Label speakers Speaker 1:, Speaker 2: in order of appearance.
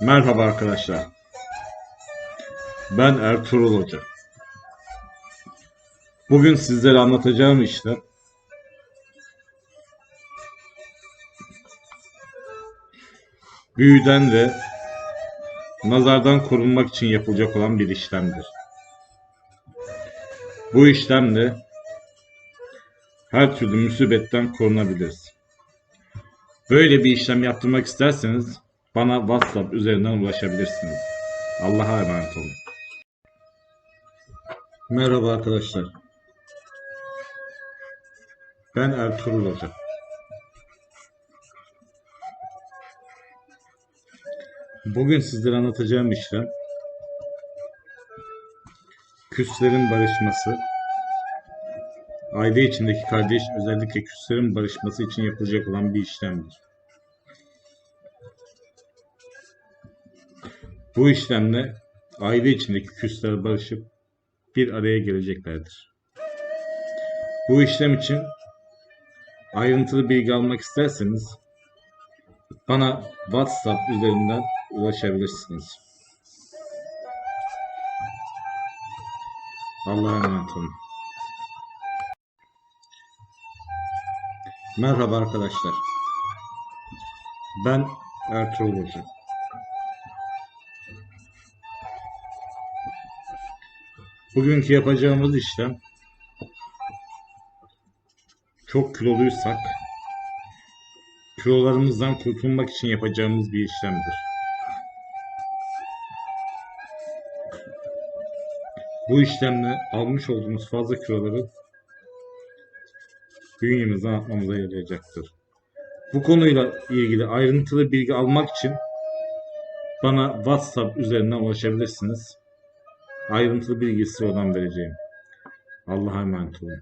Speaker 1: Merhaba arkadaşlar. Ben Ertuğrul Hoca. Bugün sizlere anlatacağım işlem büyüden ve nazardan korunmak için yapılacak olan bir işlemdir. Bu işlemle her türlü musibetten korunabiliriz. Böyle bir işlem yaptırmak isterseniz bana WhatsApp üzerinden ulaşabilirsiniz. Allah'a emanet olun. Merhaba arkadaşlar. Ben Ertuğrul Hoca. Bugün sizlere anlatacağım işlem küslerin barışması, aile içindeki kardeş özellikle küslerin barışması için yapılacak olan bir işlemdir. Bu işlemle aile içindeki küsler barışıp bir araya geleceklerdir. Bu işlem için ayrıntılı bilgi almak isterseniz bana WhatsApp üzerinden ulaşabilirsiniz. Allah'a emanet olun. Merhaba arkadaşlar. Ben Ertuğrul Hoca. Bugünkü yapacağımız işlem çok kiloluysak kilolarımızdan kurtulmak için yapacağımız bir işlemdir. Bu işlemle almış olduğumuz fazla kiloları bünyemizden atmamıza yarayacaktır. Bu konuyla ilgili ayrıntılı bilgi almak için bana WhatsApp üzerinden ulaşabilirsiniz. Ayrıntılı bilgisi oradan vereceğim. Allah'a emanet olun.